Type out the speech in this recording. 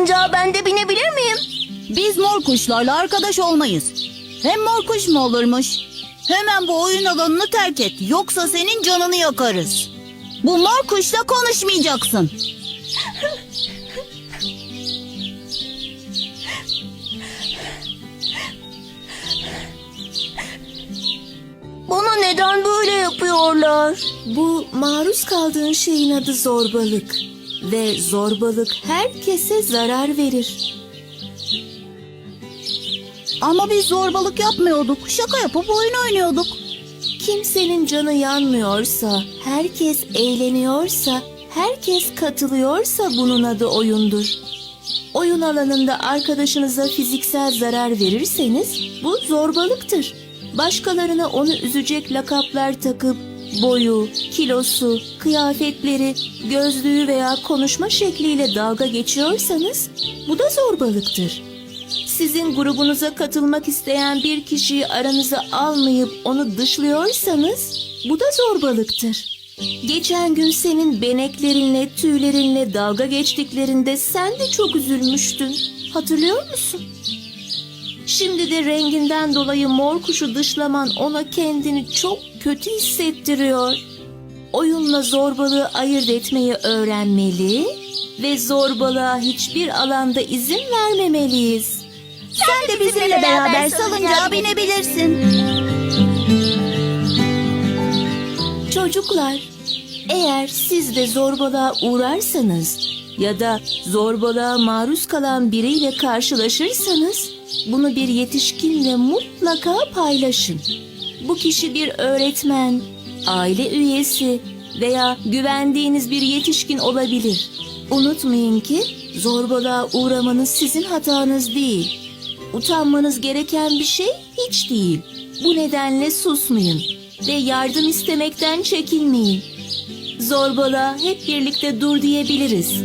Salıncağa ben de binebilir miyim? Biz mor kuşlarla arkadaş olmayız. Hem mor kuş mu olurmuş? Hemen bu oyun alanını terk et. Yoksa senin canını yakarız. Bu mor kuşla konuşmayacaksın. Bana neden böyle yapıyorlar? Bu maruz kaldığın şeyin adı zorbalık. Ve zorbalık herkese zarar verir. Ama biz zorbalık yapmıyorduk. Şaka yapıp oyun oynuyorduk. Kimsenin canı yanmıyorsa, herkes eğleniyorsa, herkes katılıyorsa bunun adı oyundur. Oyun alanında arkadaşınıza fiziksel zarar verirseniz bu zorbalıktır. Başkalarına onu üzecek lakaplar takıp boyu, kilosu, kıyafetleri, gözlüğü veya konuşma şekliyle dalga geçiyorsanız bu da zorbalıktır. Sizin grubunuza katılmak isteyen bir kişiyi aranıza almayıp onu dışlıyorsanız bu da zorbalıktır. Geçen gün senin beneklerinle, tüylerinle dalga geçtiklerinde sen de çok üzülmüştün. Hatırlıyor musun? Şimdi de renginden dolayı mor kuşu dışlaman ona kendini çok kötü hissettiriyor. Oyunla zorbalığı ayırt etmeyi öğrenmeli ve zorbalığa hiçbir alanda izin vermemeliyiz. Sen de bizimle beraber salıncağa binebilirsin. Çocuklar, eğer siz de zorbalığa uğrarsanız ya da zorbalığa maruz kalan biriyle karşılaşırsanız bunu bir yetişkinle mutlaka paylaşın. Bu kişi bir öğretmen, aile üyesi veya güvendiğiniz bir yetişkin olabilir. Unutmayın ki zorbalığa uğramanız sizin hatanız değil. Utanmanız gereken bir şey hiç değil. Bu nedenle susmayın ve yardım istemekten çekinmeyin. Zorbalığa hep birlikte dur diyebiliriz.